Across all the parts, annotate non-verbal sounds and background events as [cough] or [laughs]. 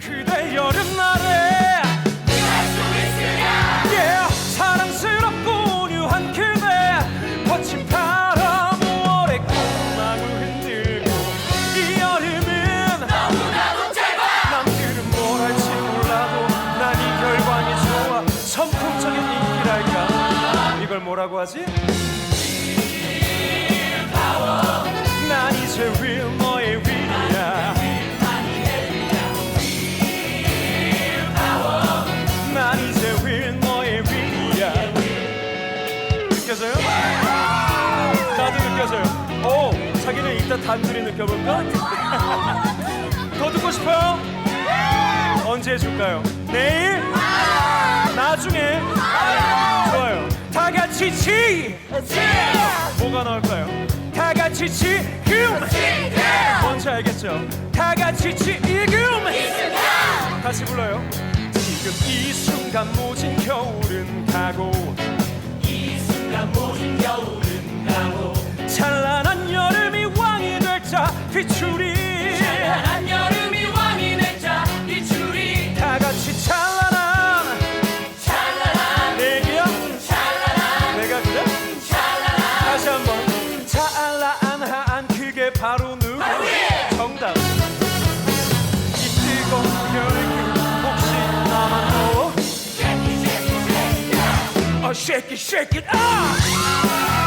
그대 여름날에 yeah, 사랑스럽고 온유한 그대 거친 바람 5월의 꿈망울 흔들고 이 여름은 남들은 뭘 할지 몰라도 난 이 결과이 좋아. 선풍적인 인기랄까 이걸 뭐라고 하지? 단둘이 느껴볼까? [laughs] 더 듣고 싶어요? 언제 해줄까요? 내일? 나중에? 좋아요 다 같이 치! 뭐가 나올까요? 다 같이 지금! 뭔지 알겠죠? 다 같이 지금! 다시 불러요 지금 이 순간 모진 겨울은 가고 이 순간 모진 겨울은 가고 찬란한 왕이 비추리. 찬란한 여름이 왕이 될자 비추리. 다 같이 찬란한. 찬란한. 내기야 찬란한. 내가 그래? 찬란한. 다시 한번. 찬란한 그게 바로 누구? 정답. 이 뜨거운 열기 혹시 나만 너 어, shake it, shake it, 아!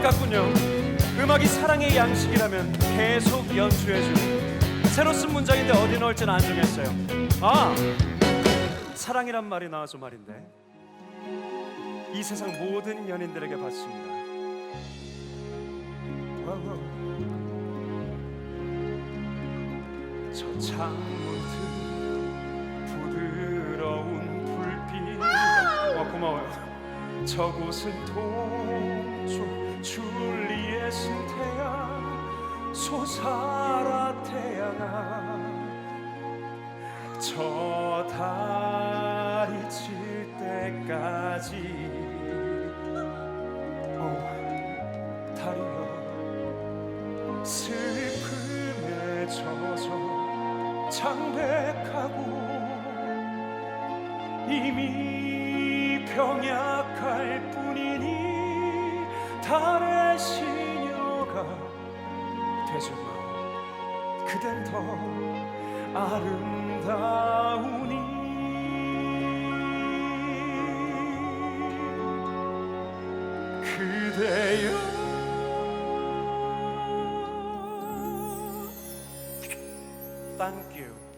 음악 같군요. 음악이 사랑의 양식이라면 계속 연주해주고 새로 쓴 문장인데 어디 넣을지는 안 정했어요. 아, 사랑이란 말이 나와서 말인데 이 세상 모든 연인들에게 받습니다. 저 창문 틈 부드러운 불빛 와 고마워요 저곳은 동쪽 줄리의 승태야 솟아라 태양아 저 달이 질 때까지. 어, 달이여 슬픔에 젖어 창백하고 이미 뿐이니 달의 시녀가 되지 마 그댄 더 아름다우니. 그대여. Thank.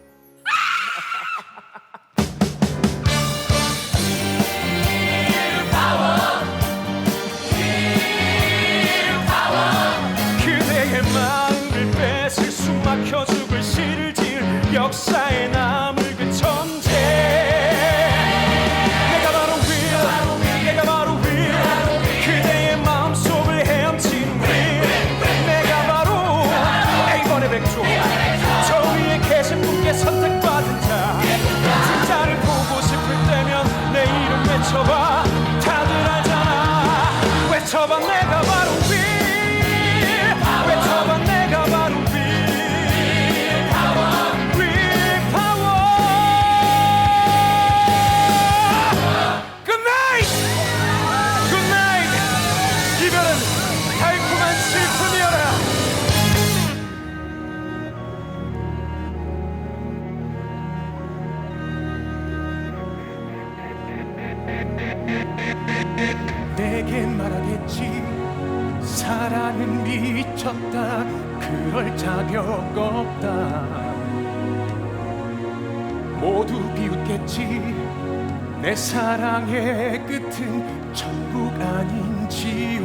내 사랑의 끝은 천국 아닌지요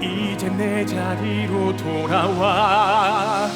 이제 내 자리로 돌아와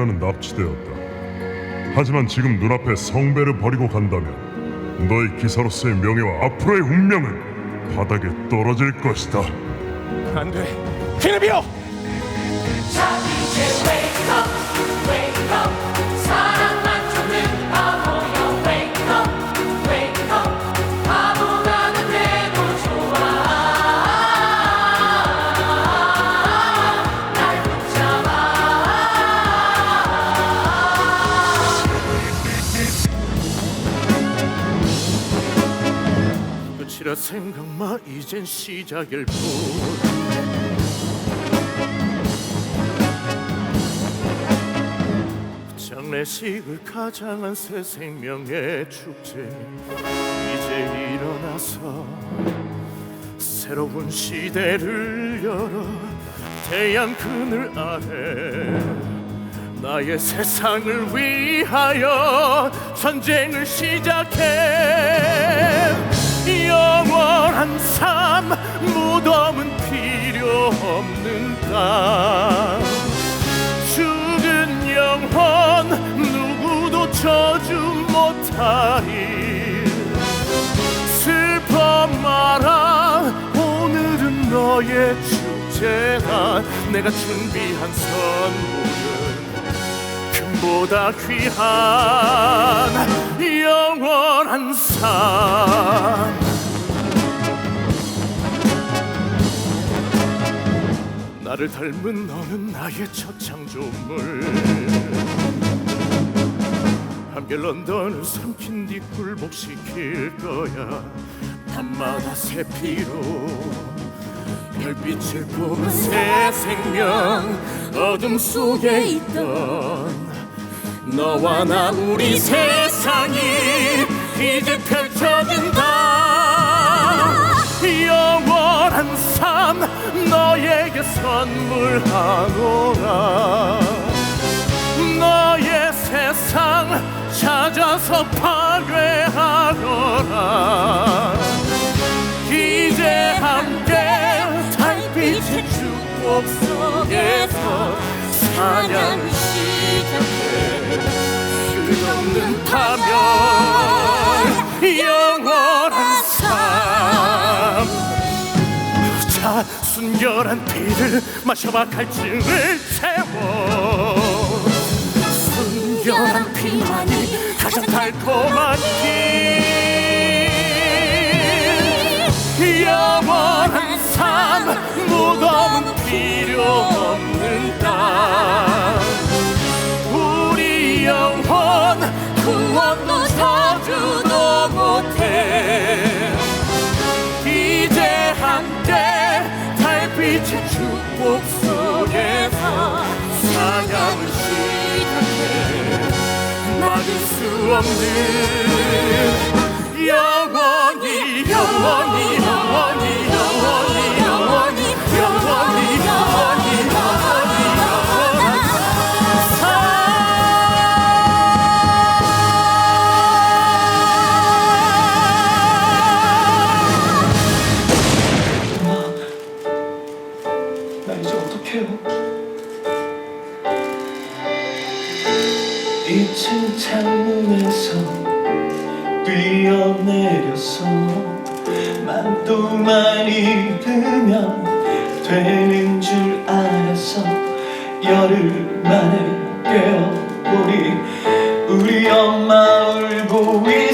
그녀는 납치되었다. 하지만 지금 눈앞에 성배를 버리고 간다면 너의 기사로서의 명예와 앞으로의 운명은 바닥에 떨어질 것이다. 안돼 그래비요 생각마 이젠 시작일 뿐. 장례식을 가장한 새 생명의 축제 이제 일어나서 새로운 시대를 열어 태양 그늘 아래 나의 세상을 위하여 전쟁을 시작해 영원한 삶 무덤은 필요 없는 땅. 죽은 영혼 누구도 저주 못하리. 슬퍼 마라 오늘은 너의 축제다 내가 준비한 선물은 금보다 귀한 영원한 삶 나를 닮은 너는 나의 첫 창조물. 함께 런던을 삼킨 뒤 굴복시킬 거야. 밤마다 새 피로 별빛을 뿜은 새 생명 어둠 속에 있던 너와 나 우리 세상이 이제 펼쳐진다. 영원한 삶 너에게 선물하노라. 너의 세상 찾아서 파괴하노라. 이제 함께 달빛의 축복 속에서 사냥을 시작해. 끝없는 파멸 순결한 피를 마셔봐 갈증을 채워. 순결한 피만이 가장 달콤한 피. 영원한 삶 무덤은 필요 없는 땅. 우리 영혼 구원도 저주도 못해 사냥을 시작해. 막을 수 없는 영원히 영원히 되는 줄 알았어 열흘 만에 깨어보니 우리 엄마 울고 있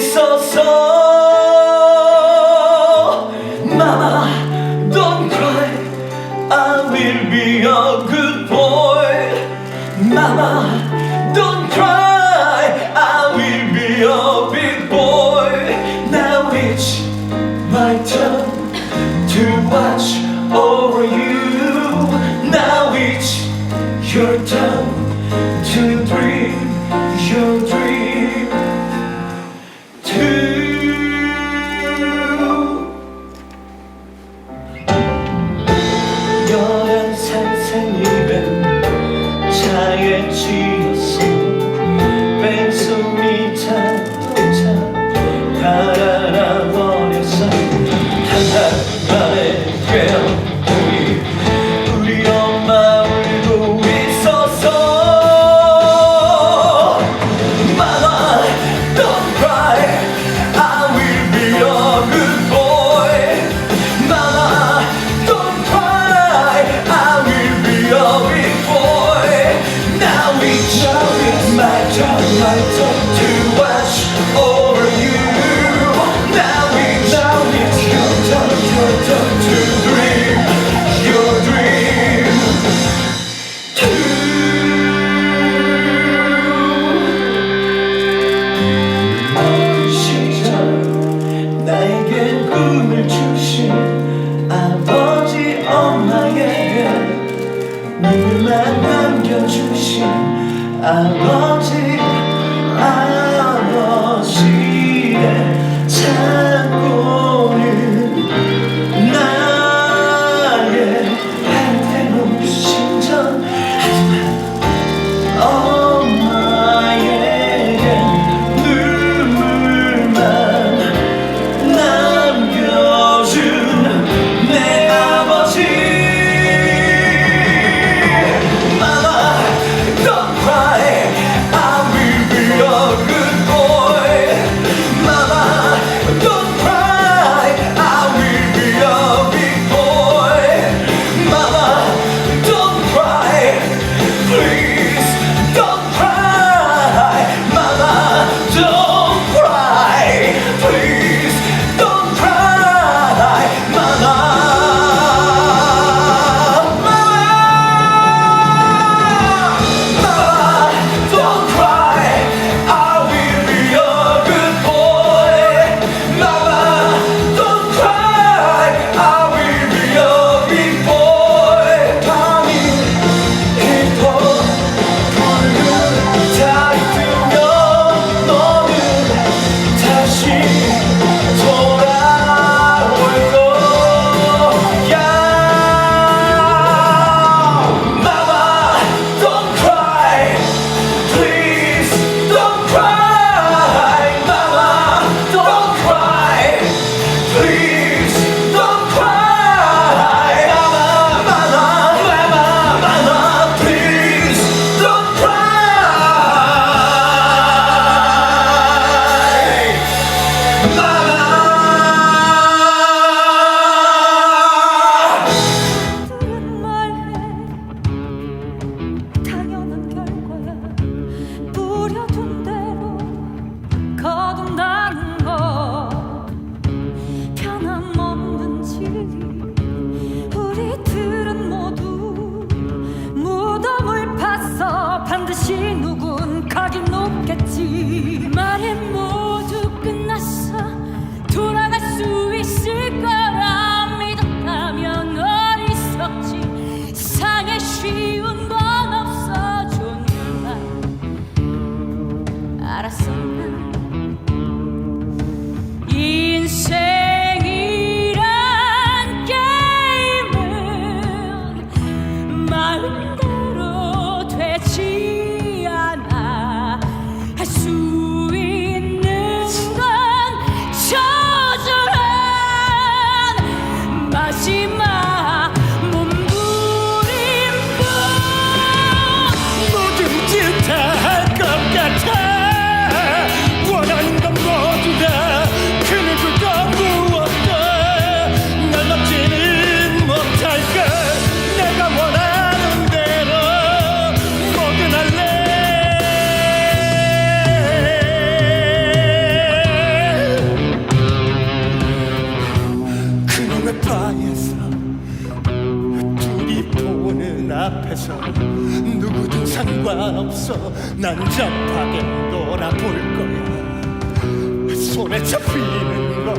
난잡하게 놀아볼 거야. 손에 잡히는 걸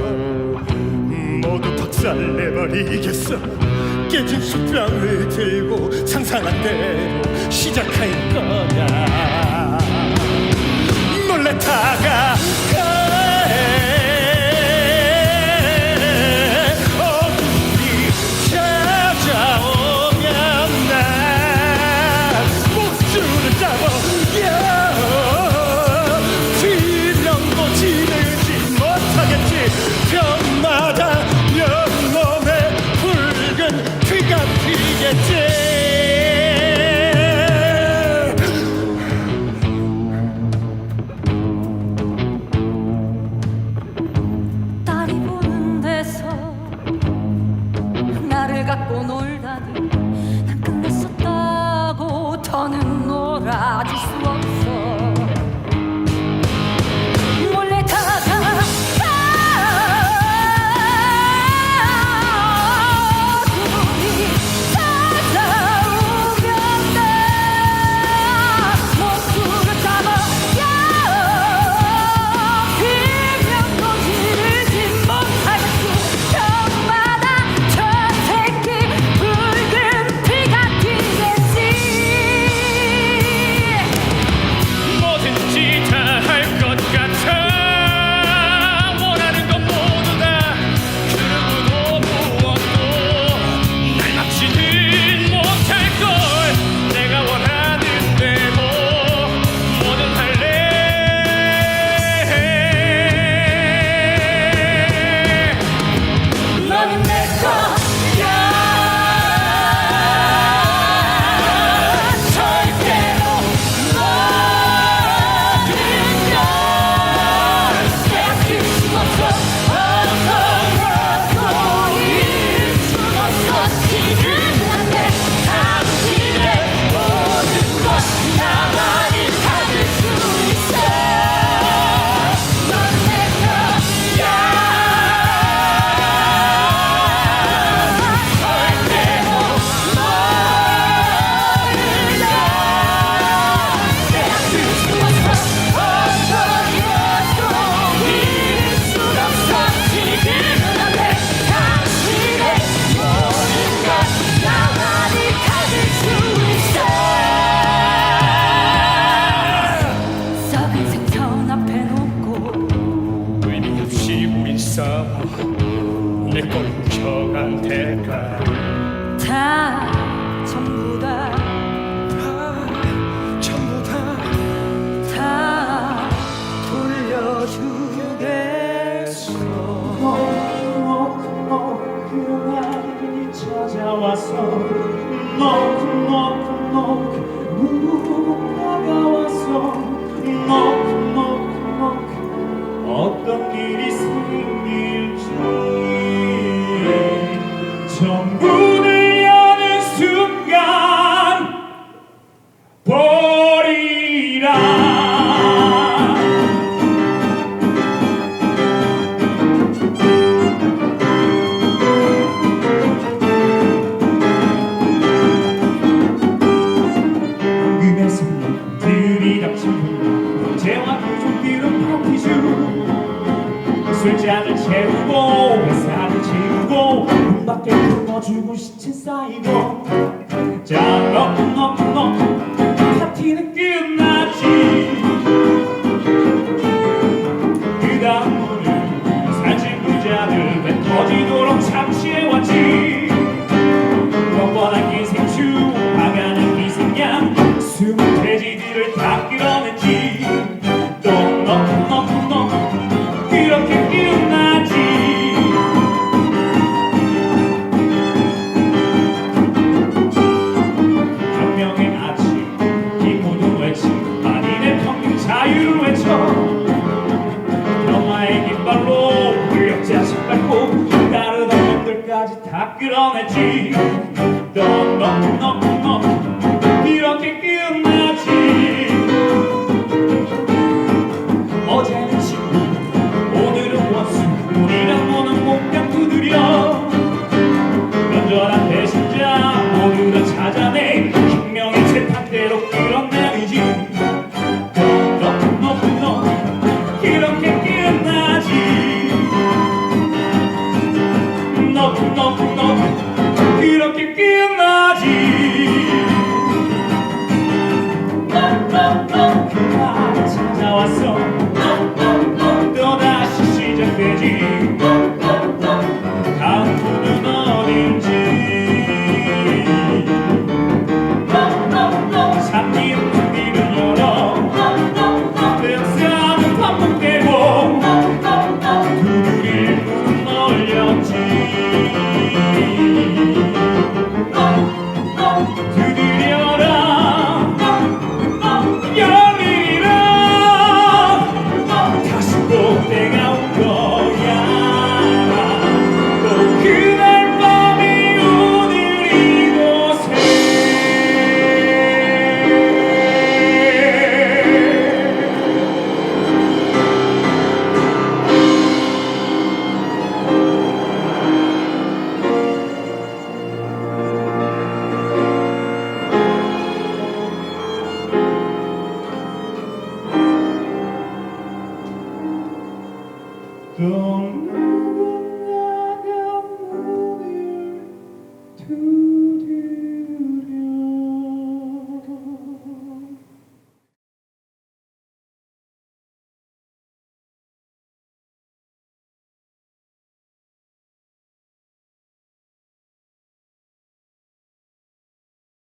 모두 박살내버리겠어. 깨진 숯병을 들고 상상한 대로 시작할 거야. 몰래 다가가 넉넉넉넉 무가가 왔어 주고 시체 쌓이고 자 럭럭럭 파티는 You.